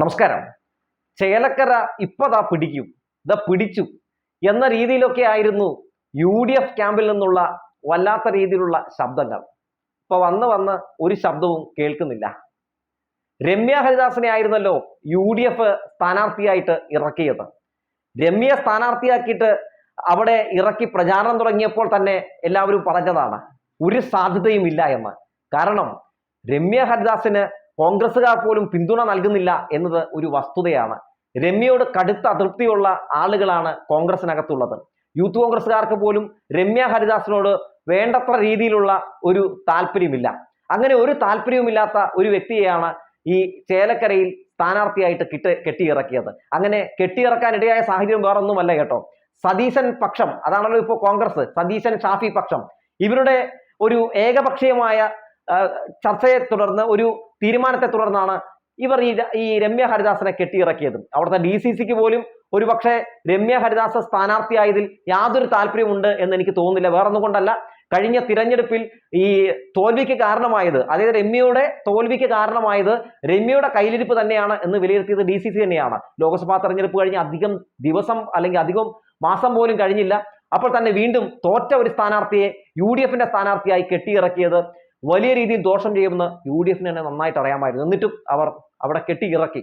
നമസ്കാരം. ചേലക്കര ഇപ്പതാ പിടിക്കും. ഇതാ പിടിച്ചു. എന്ന രീതിയിലൊക്കെ ആയിരുന്നു യു ഡി എഫ് ക്യാമ്പിൽ നിന്നുള്ള വല്ലാത്ത രീതിയിലുള്ള ശബ്ദങ്ങൾ. ഇപ്പൊ വന്ന് വന്ന് ഒരു ശബ്ദവും കേൾക്കുന്നില്ല. രമ്യ ഹരിദാസിനെ ആയിരുന്നല്ലോ യു ഡി എഫ് സ്ഥാനാർത്ഥിയായിട്ട് ഇറക്കിയത്. രമ്യ സ്ഥാനാർത്ഥിയാക്കിയിട്ട് അവിടെ ഇറക്കി പ്രചാരണം തുടങ്ങിയപ്പോൾ തന്നെ എല്ലാവരും പറഞ്ഞതാണ് ഒരു സാധ്യതയും ഇല്ല എന്ന്. കാരണം രമ്യ ഹരിദാസിന് കോൺഗ്രസ്സുകാർ പോലും പിന്തുണ നൽകുന്നില്ല എന്നത് ഒരു വസ്തുതയാണ്. രമ്യയോട് കടുത്ത അതൃപ്തിയുള്ള ആളുകളാണ് കോൺഗ്രസിനകത്തുള്ളത് യൂത്ത് കോൺഗ്രസ്സുകാർക്ക് പോലും രമ്യ ഹരിദാസിനോട് വേണ്ടത്ര രീതിയിലുള്ള ഒരു താല്പര്യമില്ല. അങ്ങനെ ഒരു താല്പര്യവുമില്ലാത്ത ഒരു വ്യക്തിയെയാണ് ഈ ചേലക്കരയിൽ സ്ഥാനാർത്ഥിയായിട്ട് കിട്ട് കെട്ടിയിറക്കിയത്. അങ്ങനെ കെട്ടിയിറക്കാൻ ഇടയായ സാഹചര്യം വേറൊന്നുമല്ല കേട്ടോ. സതീശൻ പക്ഷം അതാണല്ലോ ഇപ്പോൾ കോൺഗ്രസ് സതീശൻ ഷാഫി പക്ഷം. ഇവരുടെ ഒരു ഏകപക്ഷീയമായ ചർച്ചയെ തുടർന്ന് ഒരു തീരുമാനത്തെ തുടർന്നാണ് ഇവർ ഈ ഈ രമ്യ ഹരിദാസിനെ കെട്ടിയിറക്കിയതും. അവിടുത്തെ ഡി സി സിക്ക് പോലും ഒരുപക്ഷെ രമ്യ ഹരിദാസ് സ്ഥാനാർത്ഥിയായതിൽ യാതൊരു താല്പര്യമുണ്ട് എന്ന് എനിക്ക് തോന്നുന്നില്ല. വേറൊന്നും കഴിഞ്ഞ തിരഞ്ഞെടുപ്പിൽ ഈ തോൽവിക്ക് കാരണമായത് അതായത് രമ്യയുടെ തോൽവിക്ക് കാരണമായത് രമ്യയുടെ കയ്യിലിരിപ്പ് തന്നെയാണ് എന്ന് വിലയിരുത്തിയത് ഡി സി സി തന്നെയാണ്. ലോക്സഭാ തെരഞ്ഞെടുപ്പ് കഴിഞ്ഞ് അധികം ദിവസം അല്ലെങ്കിൽ അധികം മാസം പോലും കഴിഞ്ഞില്ല. അപ്പോൾ തന്നെ വീണ്ടും തോറ്റ ഒരു സ്ഥാനാർത്ഥിയെ യു ഡി എഫിന്റെ സ്ഥാനാർത്ഥിയായി കെട്ടിയിറക്കിയത് വലിയ രീതിയിൽ ദോഷം ചെയ്യുമെന്ന് യു ഡി എഫിന് തന്നെ നന്നായിട്ട് അറിയാമായിരുന്നു. എന്നിട്ടും അവർ അവിടെ കെട്ടി കെട്ടിയിറക്കി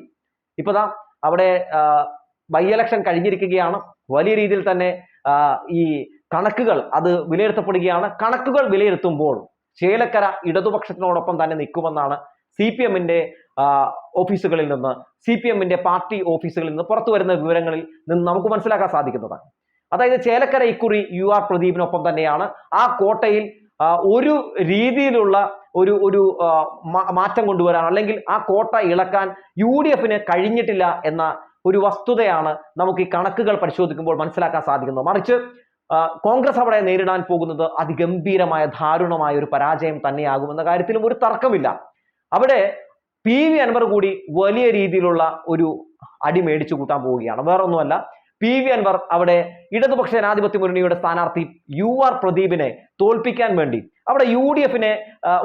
ഇപ്പതാ അവിടെ ബൈ ഇലക്ഷൻ കഴിഞ്ഞിരിക്കുകയാണ്. വലിയ രീതിയിൽ തന്നെ ഈ കണക്കുകൾ അത് വിലയിരുത്തപ്പെടുകയാണ്. കണക്കുകൾ വിലയിരുത്തുമ്പോൾ ചേലക്കര ഇടതുപക്ഷത്തിനോടൊപ്പം തന്നെ നിൽക്കുമെന്നാണ് സി പി എമ്മിന്റെ ഓഫീസുകളിൽ നിന്ന് സി പി എമ്മിന്റെ പാർട്ടി ഓഫീസുകളിൽ നിന്ന് പുറത്തു വരുന്ന വിവരങ്ങളിൽ നിന്ന് നമുക്ക് മനസ്സിലാക്കാൻ സാധിക്കുന്നതാണ്. അതായത് ചേലക്കര ഇക്കുറി യു ആർ പ്രദീപിനൊപ്പം തന്നെയാണ് ആ കോട്ടയിൽ ഒരു രീതിയിലുള്ള ഒരു ഒരു മാറ്റം കൊണ്ടുവരാൻ അല്ലെങ്കിൽ ആ കോട്ട ഇളക്കാൻ യു ഡി എഫിന് കഴിഞ്ഞിട്ടില്ല എന്ന ഒരു വസ്തുതയാണ് നമുക്ക് ഈ കണക്കുകൾ പരിശോധിക്കുമ്പോൾ മനസ്സിലാക്കാൻ സാധിക്കുന്നത്. മറിച്ച് കോൺഗ്രസ് അവിടെ നേരിടാൻ പോകുന്നത് അതിഗംഭീരമായ ദാരുണമായ ഒരു പരാജയം തന്നെയാകുമെന്ന കാര്യത്തിലും ഒരു തർക്കമില്ല. അവിടെ പി വി അൻവർ കൂടി വലിയ രീതിയിലുള്ള ഒരു അടി മേടിച്ചു കൂട്ടാൻ പോവുകയാണ്. വേറൊന്നുമല്ല പി വി അൻവർ അവിടെ ഇടതുപക്ഷ ജനാധിപത്യ മുന്നണിയുടെ സ്ഥാനാർത്ഥി യു ആർ പ്രദീപിനെ തോൽപ്പിക്കാൻ വേണ്ടി അവിടെ യു ഡി എഫിനെ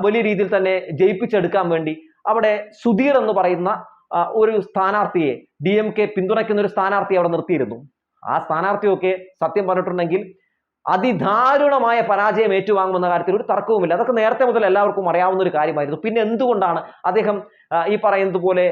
വലിയ രീതിയിൽ തന്നെ ജയിപ്പിച്ചെടുക്കാൻ വേണ്ടി അവിടെ സുധീർ എന്ന് പറയുന്ന ഒരു സ്ഥാനാർത്ഥിയെ ഡി എം കെ പിന്തുണയ്ക്കുന്ന ഒരു സ്ഥാനാർത്ഥിയെ അവിടെ നിർത്തിയിരുന്നു. ആ സ്ഥാനാർത്ഥിയൊക്കെ സത്യം പറഞ്ഞിട്ടുണ്ടെങ്കിൽ അതിദാരുണമായ പരാജയം ഏറ്റുവാങ്ങുമെന്ന കാര്യത്തിൽ ഒരു തർക്കവുമില്ല. അതൊക്കെ നേരത്തെ മുതൽ എല്ലാവർക്കും അറിയാവുന്ന ഒരു കാര്യമായിരുന്നു. പിന്നെ എന്തുകൊണ്ടാണ് അദ്ദേഹം ഈ പറയുന്നത് പോലെ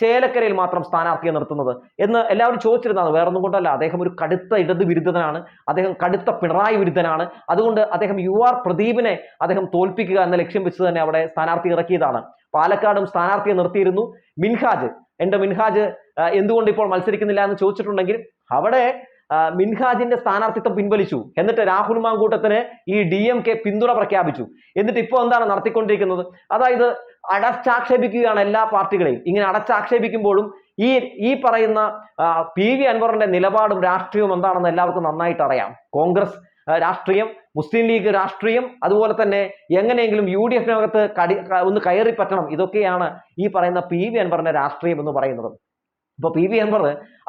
ചേലക്കരയിൽ മാത്രം സ്ഥാനാർത്ഥിയെ നിർത്തുന്നത്? എന്ന് എല്ലാവരും ചോദിച്ചിരുന്നതാണ്. വേറൊന്നും കൊണ്ടല്ല. അദ്ദേഹം ഒരു കടുത്ത ഇടത് വിരുദ്ധനാണ്. അദ്ദേഹം കടുത്ത പിണറായി വിരുദ്ധനാണ്. അതുകൊണ്ട് അദ്ദേഹം യു ആർ പ്രദീപിനെ അദ്ദേഹം തോൽപ്പിക്കുക എന്ന ലക്ഷ്യം വെച്ച് തന്നെ അവിടെ സ്ഥാനാർത്ഥി ഇറക്കിയതാണ്. പാലക്കാടും സ്ഥാനാർത്ഥിയെ നിർത്തിയിരുന്നു മിൻഹാജ്. എന്റെ മിൻഹാജ് എന്തുകൊണ്ട് ഇപ്പോൾ മത്സരിക്കുന്നില്ല എന്ന് ചോദിച്ചിട്ടുണ്ടെങ്കിൽ അവിടെ മിൻഹാജിന്റെ സ്ഥാനാർത്ഥിത്വം പിൻവലിച്ചു. എന്നിട്ട് രാഹുൽ മാങ്കൂട്ടത്തിന് ഈ ഡി എം കെ പിന്തുണ പ്രഖ്യാപിച്ചു. എന്നിട്ട് ഇപ്പോൾ എന്താണ് നടത്തിക്കൊണ്ടിരിക്കുന്നത്? അതായത് അടച്ചാക്ഷേപിക്കുകയാണ് എല്ലാ പാർട്ടികളെയും. ഇങ്ങനെ അടച്ചാക്ഷേപിക്കുമ്പോഴും ഈ ഈ പറയുന്ന പി വി അൻവറിന്റെ നിലപാടും രാഷ്ട്രീയവും എന്താണെന്ന് എല്ലാവർക്കും നന്നായിട്ട് അറിയാം. കോൺഗ്രസ് രാഷ്ട്രീയം മുസ്ലിം ലീഗ് രാഷ്ട്രീയം അതുപോലെ തന്നെ എങ്ങനെയെങ്കിലും യു ഡി എഫിനകത്ത് കടി ഒന്ന് കയറി പറ്റണം. ഇതൊക്കെയാണ് ഈ പറയുന്ന പി വി അൻവറിന്റെ രാഷ്ട്രീയം എന്ന് പറയുന്നത്. ഇപ്പൊ പി വി അൻവർ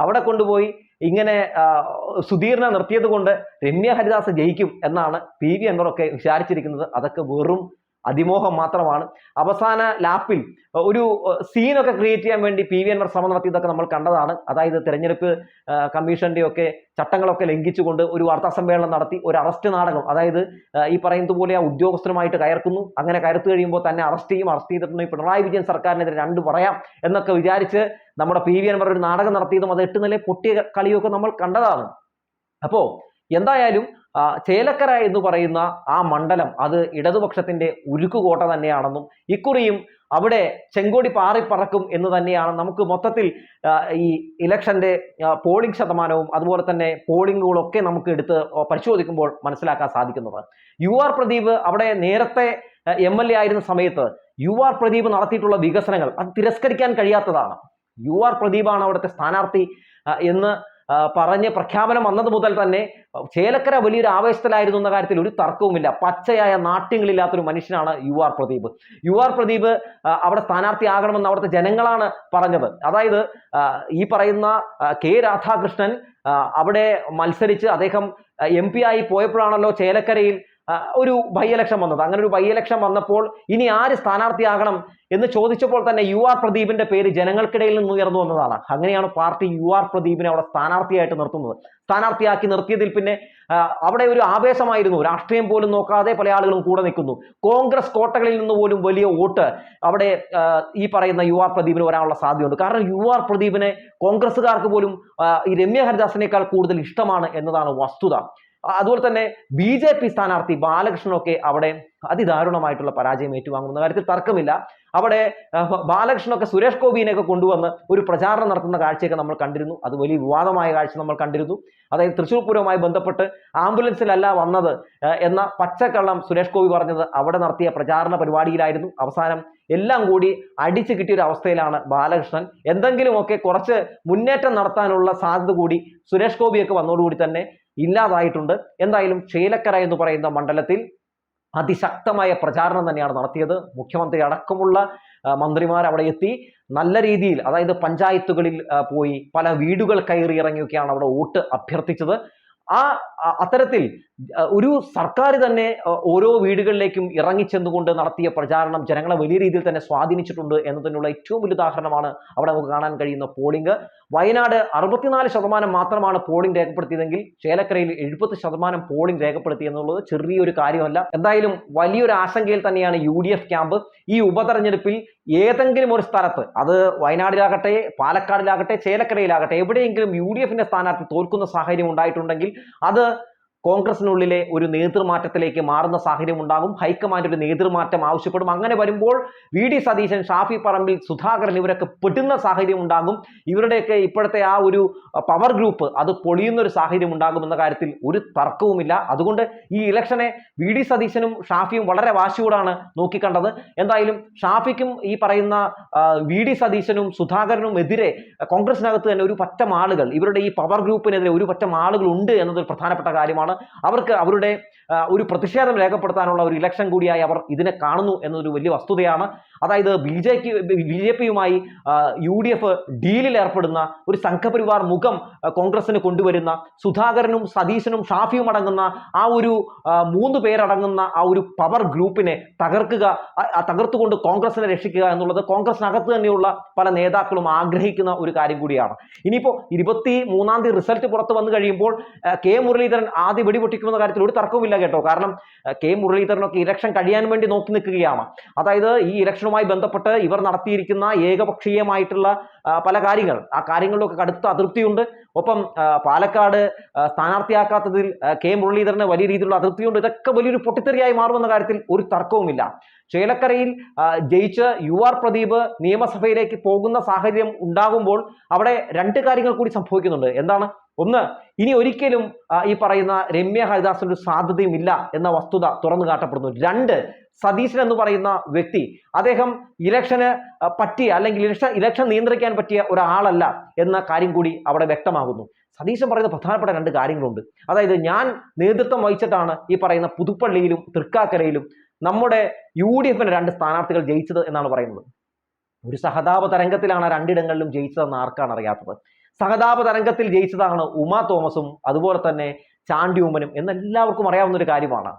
അവിടെ കൊണ്ടുപോയി ഇങ്ങനെ സുധീറിനെ നിർത്തിയത് കൊണ്ട് രമ്യ ഹരിദാസ് ജയിക്കും എന്നാണ് പി വി അൻവറൊക്കെ വിചാരിച്ചിരിക്കുന്നത്. അതൊക്കെ വെറും അതിമോഹം മാത്രമാണ്. അവസാന ലാപ്പിൽ ഒരു സീനൊക്കെ ക്രിയേറ്റ് ചെയ്യാൻ വേണ്ടി പി വി അൻവർ ശ്രമം നടത്തിയതൊക്കെ നമ്മൾ കണ്ടതാണ്. അതായത് തെരഞ്ഞെടുപ്പ് ആ, കമ്മീഷന്റെ ഒക്കെ ചട്ടങ്ങളൊക്കെ ലംഘിച്ചുകൊണ്ട് ഒരു വാർത്താ സമ്മേളനം നടത്തി ഒരു അറസ്റ്റ് നാടകം. അതായത് ഈ പറയുന്നത് പോലെ ആ ഉദ്യോഗസ്ഥരുമായിട്ട് കയർക്കുന്നു. അങ്ങനെ കയർത്തു കഴിയുമ്പോൾ തന്നെ അറസ്റ്റ് ചെയ്യും. അറസ്റ്റ് ചെയ്തിട്ടുണ്ടെങ്കിൽ പിണറായി വിജയൻ സർക്കാരിനെതിരെ രണ്ട് പറയാം എന്നൊക്കെ വിചാരിച്ച് നമ്മുടെ പി വി അൻവർ ഒരു നാടകം നടത്തിയതും അത് എട്ട് നില പൊട്ടിയ കളിയൊക്കെ നമ്മൾ കണ്ടതാണ്. അപ്പോ എന്തായാലും ചേലക്കര എന്ന് പറയുന്ന ആ മണ്ഡലം അത് ഇടതുപക്ഷത്തിന്റെ ഉരുക്കുകോട്ട തന്നെയാണെന്നും ഇക്കുറിയും അവിടെ ചെങ്കോടി പാറിപ്പറക്കും എന്ന് തന്നെയാണ് നമുക്ക് മൊത്തത്തിൽ ഈ ഇലക്ഷന്റെ പോളിംഗ് ശതമാനവും അതുപോലെ തന്നെ പോളിംഗുകളൊക്കെ നമുക്ക് എടുത്ത് പരിശോധിക്കുമ്പോൾ മനസ്സിലാക്കാൻ സാധിക്കുന്നത്. യു ആർ പ്രദീപ് അവിടെ നേരത്തെ എം എൽ എ ആയിരുന്ന സമയത്ത് യു ആർ പ്രദീപ് നടത്തിയിട്ടുള്ള വികസനങ്ങൾ അത് തിരസ്കരിക്കാൻ കഴിയാത്തതാണ്. യു ആർ പ്രദീപാണ് അവിടുത്തെ സ്ഥാനാർത്ഥി എന്ന് പറഞ്ഞ് പ്രഖ്യാപനം വന്നത് മുതൽ തന്നെ ചേലക്കര വലിയൊരു ആവേശത്തിലായിരുന്നു എന്ന കാര്യത്തിൽ ഒരു തർക്കവുമില്ല. പച്ചയായ നാട്യങ്ങളില്ലാത്തൊരു മനുഷ്യനാണ് U R Pradeep. U R Pradeep അവിടെ സ്ഥാനാർത്ഥിയാകണമെന്ന് അവിടുത്തെ ജനങ്ങളാണ് പറഞ്ഞത്. അതായത് ഈ പറയുന്ന കെ രാധാകൃഷ്ണൻ അവിടെ മത്സരിച്ച് അദ്ദേഹം എം ആയി പോയപ്പോഴാണല്ലോ ചേലക്കരയിൽ ഒരു ബൈ വന്നത്. അങ്ങനെ ഒരു ബൈ വന്നപ്പോൾ ഇനി ആര് സ്ഥാനാർത്ഥിയാകണം എന്ന് ചോദിച്ചപ്പോൾ തന്നെ യു ആർ പ്രദീപിന്റെ പേര് ജനങ്ങൾക്കിടയിൽ നിന്ന് ഉയർന്നു വന്നതാണ്. അങ്ങനെയാണ് പാർട്ടി യു ആർ പ്രദീപിനെ അവിടെ സ്ഥാനാർത്ഥിയായിട്ട് നിർത്തുന്നത്. സ്ഥാനാർത്ഥിയാക്കി നിർത്തിയതിൽ പിന്നെ അവിടെ ഒരു ആവേശമായിരുന്നു. രാഷ്ട്രീയം പോലും നോക്കാതെ പല ആളുകളും കൂടെ നിൽക്കുന്നു. കോൺഗ്രസ് കോട്ടകളിൽ നിന്ന് പോലും വലിയ വോട്ട് അവിടെ ഈ പറയുന്ന യു ആർ പ്രദീപിന് വരാനുള്ള സാധ്യതയുണ്ട്. കാരണം യു ആർ പ്രദീപിനെ കോൺഗ്രസ്സുകാർക്ക് പോലും ഈ രമ്യ ഹരിദാസിനേക്കാൾ കൂടുതൽ ഇഷ്ടമാണ് എന്നതാണ് വസ്തുത. അതുപോലെ തന്നെ ബി ജെ പി സ്ഥാനാർത്ഥി ബാലകൃഷ്ണനൊക്കെ അവിടെ അതിദാരുണമായിട്ടുള്ള പരാജയം ഏറ്റുവാങ്ങുന്ന. കാര്യത്തിൽ തർക്കമില്ല. അവിടെ ബാലകൃഷ്ണനൊക്കെ സുരേഷ് ഗോപിനെയൊക്കെ കൊണ്ടുവന്ന് ഒരു പ്രചാരണം നടത്തുന്ന കാഴ്ചയൊക്കെ നമ്മൾ കണ്ടിരുന്നു. അത് വലിയ വിവാദമായ കാഴ്ച നമ്മൾ കണ്ടിരുന്നു. അതായത് തൃശ്ശൂർ പൂരവുമായി ബന്ധപ്പെട്ട് ആംബുലൻസിലല്ല വന്നത് എന്ന പച്ചക്കള്ളം സുരേഷ് ഗോപി പറഞ്ഞത് അവിടെ നടത്തിയ പ്രചാരണ പരിപാടിയിലായിരുന്നു. അവസാനം എല്ലാം കൂടി അടിച്ചു കിട്ടിയ ഒരു അവസ്ഥയിലാണ് ബാലകൃഷ്ണൻ. എന്തെങ്കിലുമൊക്കെ കുറച്ച് മുന്നേറ്റം നടത്താനുള്ള സാധ്യത കൂടി സുരേഷ് ഗോപിയൊക്കെ വന്നതോടുകൂടി തന്നെ ഇല്ലാതായിട്ടുണ്ട്. എന്തായാലും ചേലക്കര എന്ന് പറയുന്ന മണ്ഡലത്തിൽ അതിശക്തമായ പ്രചാരണം തന്നെയാണ് നടത്തിയത്. മുഖ്യമന്ത്രി അടക്കമുള്ള മന്ത്രിമാർ അവിടെ എത്തി. നല്ല രീതിയിൽ അതായത് പഞ്ചായത്തുകളിൽ പോയി പല വീടുകൾ കയറി ഇറങ്ങിയൊക്കെയാണ് അവിടെ വോട്ട് അഭ്യർത്ഥിച്ചത്. ആ അത്തരത്തിൽ ഒരു സർക്കാർ തന്നെ ഓരോ വീടുകളിലേക്കും ഇറങ്ങിച്ചെന്നുകൊണ്ട് നടത്തിയ പ്രചാരണം ജനങ്ങളെ വലിയ രീതിയിൽ തന്നെ സ്വാധീനിച്ചിട്ടുണ്ട് എന്നതിനുള്ള ഏറ്റവും വലിയ ഉദാഹരണമാണ് അവിടെ നമുക്ക് കാണാൻ കഴിയുന്ന പോളിംഗ് വയനാട് അറുപത്തിനാല് ശതമാനം മാത്രമാണ് പോളിംഗ് രേഖപ്പെടുത്തിയതെങ്കിൽ ചേലക്കരയിൽ എഴുപത് ശതമാനം പോളിംഗ് രേഖപ്പെടുത്തി എന്നുള്ളത് ചെറിയൊരു കാര്യമല്ല. എന്തായാലും വലിയൊരു ആശങ്കയിൽ തന്നെയാണ് യു ഡി എഫ് ക്യാമ്പ്. ഈ ഉപതെരഞ്ഞെടുപ്പിൽ ഏതെങ്കിലും ഒരു സ്ഥലത്ത് അത് വയനാടിലാകട്ടെ പാലക്കാടിലാകട്ടെ ചേലക്കരയിലാകട്ടെ എവിടെയെങ്കിലും യു ഡി എഫിന്റെ സ്ഥാനാർത്ഥി തോൽക്കുന്ന സാഹചര്യം ഉണ്ടായിട്ടുണ്ടെങ്കിൽ അത് കോൺഗ്രസിനുള്ളിലെ ഒരു നേതൃമാറ്റത്തിലേക്ക് മാറുന്ന സാഹചര്യം ഉണ്ടാകും ഹൈക്കമാൻഡ് ഒരു നേതൃമാറ്റം ആവശ്യപ്പെടും. അങ്ങനെ വരുമ്പോൾ വി ഡി സതീശൻ ഷാഫി പറമ്പിൽ സുധാകരൻ ഇവരൊക്കെ പെട്ടുന്ന സാഹചര്യം ഉണ്ടാകും ഇവരുടെയൊക്കെ ഇപ്പോഴത്തെ ആ ഒരു പവർ ഗ്രൂപ്പ് അത് പൊളിയുന്ന ഒരു സാഹചര്യം ഉണ്ടാകുമെന്ന കാര്യത്തിൽ ഒരു തർക്കവുമില്ല. അതുകൊണ്ട് ഈ ഇലക്ഷനെ വി ഡി സതീശനും ഷാഫിയും വളരെ വാശിയോടാണ് നോക്കിക്കണ്ടത്. എന്തായാലും ഷാഫിക്കും ഈ പറയുന്ന വി ഡി സതീശനും സുധാകരനും എതിരെ കോൺഗ്രസിനകത്ത് തന്നെ ഒരു പറ്റം ആളുകൾ ഇവരുടെ ഈ പവർ ഗ്രൂപ്പിനെതിരെ ഒരു പറ്റം ആളുകൾ ഉണ്ട് എന്നതൊരു പ്രധാനപ്പെട്ട കാര്യമാണ്. അവർക്ക് അവരുടെ ഒരു പ്രതിഷേധം രേഖപ്പെടുത്താനുള്ള ഒരു ഇലക്ഷൻ കൂടിയായി അവർ ഇതിനെ കാണുന്നു എന്നൊരു വലിയ വസ്തുതയാണ്. അതായത് ബി ജെ ബി ജെ പിയുമായി യു ഡി എഫ് ഡീലിൽ ഏർപ്പെടുന്ന ഒരു സംഘപരിവാർ മുഖം കോൺഗ്രസിന് കൊണ്ടുവരുന്ന സുധാകരനും സതീശനും ഷാഫിയും അടങ്ങുന്ന ആ ഒരു മൂന്ന് പേരടങ്ങുന്ന ആ ഒരു പവർ ഗ്രൂപ്പിനെ തകർക്കുക തകർത്തുകൊണ്ട് കോൺഗ്രസിനെ രക്ഷിക്കുക എന്നുള്ളത് കോൺഗ്രസിനകത്ത് തന്നെയുള്ള പല നേതാക്കളും ആഗ്രഹിക്കുന്ന ഒരു കാര്യം കൂടിയാണ്. ഇനിയിപ്പോൾ ഇരുപത്തി മൂന്നാം തീയതി റിസൾട്ട് പുറത്ത് വന്നു കഴിയുമ്പോൾ കെ മുരളീധരൻ ആദ്യ വെടിപൊട്ടിക്കുമെന്ന കാര്യത്തിൽ ഒരു തർക്കവുമില്ല കേട്ടോ. കാരണം കെ മുരളീധരനൊക്കെ ഇലക്ഷൻ കഴിയാൻ വേണ്ടി നോക്കി നിൽക്കുകയാണ്. അതായത് ഈ ഇലക്ഷനുമായി ബന്ധപ്പെട്ട് ഇവർ നടത്തിയിരിക്കുന്ന ഏകപക്ഷീയമായിട്ടുള്ള പല കാര്യങ്ങൾ. ആ കാര്യങ്ങളിലൊക്കെ കടുത്ത അതൃപ്തിയുണ്ട്. ഒപ്പം പാലക്കാട് സ്ഥാനാർത്ഥിയാക്കാത്തതിൽ കെ മുരളീധരന് വലിയ രീതിയിലുള്ള അതൃപ്തിയുണ്ട്. ഇതൊക്കെ വലിയൊരു പൊട്ടിത്തെറിയായി മാറുമെന്ന കാര്യത്തിൽ ഒരു തർക്കവുമില്ല. ചേലക്കരയിൽ ജയിച്ച് യു ആർ പ്രദീപ് നിയമസഭയിലേക്ക് പോകുന്ന സാഹചര്യം ഉണ്ടാകുമ്പോൾ അവിടെ രണ്ട് കാര്യങ്ങൾ കൂടി സംഭവിക്കുന്നുണ്ട്. എന്താണ്? ഒന്ന് ഇനി ഒരിക്കലും ഈ പറയുന്ന രമ്യ ഹരിദാസിന് ഒരു സാധ്യതയും ഇല്ല എന്ന വസ്തുത തുറന്നു കാട്ടപ്പെടുന്നു. രണ്ട് സതീശൻ എന്ന് പറയുന്ന വ്യക്തി. അദ്ദേഹം ഇലക്ഷന് പറ്റിയ അല്ലെങ്കിൽ ഇലക്ഷൻ ഇലക്ഷൻ നിയന്ത്രിക്കാൻ പറ്റിയ ഒരാളല്ല എന്ന കാര്യം കൂടി അവിടെ വ്യക്തമാകുന്നു. സതീശൻ പറയുന്ന പ്രധാനപ്പെട്ട രണ്ട് കാര്യങ്ങളുണ്ട്. അതായത് ഞാൻ നേതൃത്വം വഹിച്ചിട്ടാണ് ഈ പറയുന്ന പുതുപ്പള്ളിയിലും തൃക്കാക്കരയിലും നമ്മുടെ യു ഡി എഫിന് രണ്ട് സ്ഥാനാർത്ഥികൾ ജയിച്ചത് എന്നാണ് പറയുന്നത്. ഒരു സഹതാപ തരംഗത്തിലാണ് രണ്ടിടങ്ങളിലും ജയിച്ചതെന്ന് ആർക്കാണ് അറിയാത്തത്? സഹതാപ തരംഗത്തിൽ ജയിച്ചതാണ് ഉമാ തോമസും അതുപോലെ തന്നെ ചാണ്ടി ഉമ്മനും എന്നെല്ലാവർക്കും അറിയാവുന്ന ഒരു കാര്യമാണ്.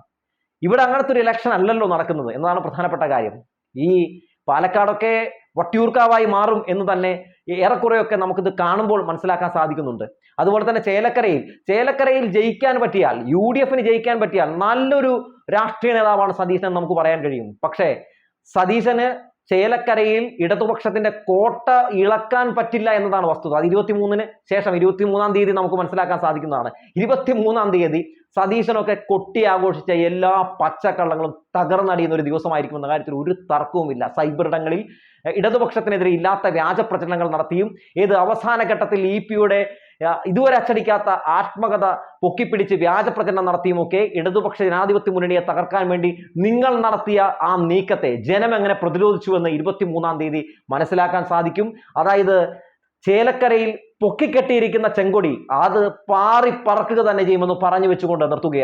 ഇവിടെ അങ്ങനത്തെ ഒരു ഇലക്ഷൻ അല്ലല്ലോ നടക്കുന്നത് എന്നതാണ് പ്രധാനപ്പെട്ട കാര്യം. ഈ പാലക്കാടൊക്കെ വട്ടിയൂർക്കാവായി മാറും എന്ന് തന്നെ ഏറെക്കുറെയൊക്കെ നമുക്കിത് കാണുമ്പോൾ മനസ്സിലാക്കാൻ സാധിക്കുന്നുണ്ട്. അതുപോലെ തന്നെ ചേലക്കരയിൽ ചേലക്കരയിൽ ജയിക്കാൻ പറ്റിയാൽ യു ഡി എഫിന് ജയിക്കാൻ പറ്റിയാൽ നല്ലൊരു രാഷ്ട്രീയ നേതാവാണ് സതീശൻ നമുക്ക് പറയാൻ കഴിയും. പക്ഷേ സതീശന് ചേലക്കരയിൽ ഇടതുപക്ഷത്തിന്റെ കോട്ട ഇളക്കാൻ പറ്റില്ല എന്നതാണ് വസ്തുത. അത് ഇരുപത്തിമൂന്നിന് ശേഷം ഇരുപത്തിമൂന്നാം തീയതി നമുക്ക് മനസ്സിലാക്കാൻ സാധിക്കുന്നതാണ്. ഇരുപത്തിമൂന്നാം തീയതി സതീശനൊക്കെ കൊട്ടി ആഘോഷിച്ച എല്ലാ പച്ചക്കള്ളങ്ങളും തകർന്നടിയുന്ന ഒരു ദിവസമായിരിക്കും എന്ന കാര്യത്തിൽ ഒരു തർക്കവുമില്ല. എഹ്, ഇടതുപക്ഷത്തിനെതിരെ ഇല്ലാത്ത വ്യാജ പ്രചരണങ്ങൾ നടത്തിയും ഏത് അവസാന ഘട്ടത്തിൽ ഇ പിയുടെ ഇതുവരെ അച്ചടിക്കാത്ത ആത്മകഥ പൊക്കിപ്പിടിച്ച് വ്യാജ പ്രചരണം നടത്തിയുമൊക്കെ ഇടതുപക്ഷ ജനാധിപത്യ മുന്നണിയെ തകർക്കാൻ വേണ്ടി നിങ്ങൾ നടത്തിയ ആ നീക്കത്തെ ജനം എങ്ങനെ പ്രതിരോധിച്ചു എന്ന് ഇരുപത്തിമൂന്നാം തീയതി മനസ്സിലാക്കാൻ സാധിക്കും. അതായത് ചേലക്കരയിൽ പൊക്കിക്കെട്ടിയിരിക്കുന്ന ചെങ്കൊടി അത് പാറി പറക്കുക തന്നെ ചെയ്യുമെന്ന് പറഞ്ഞു വെച്ചുകൊണ്ട് നിർത്തുകയാണ്.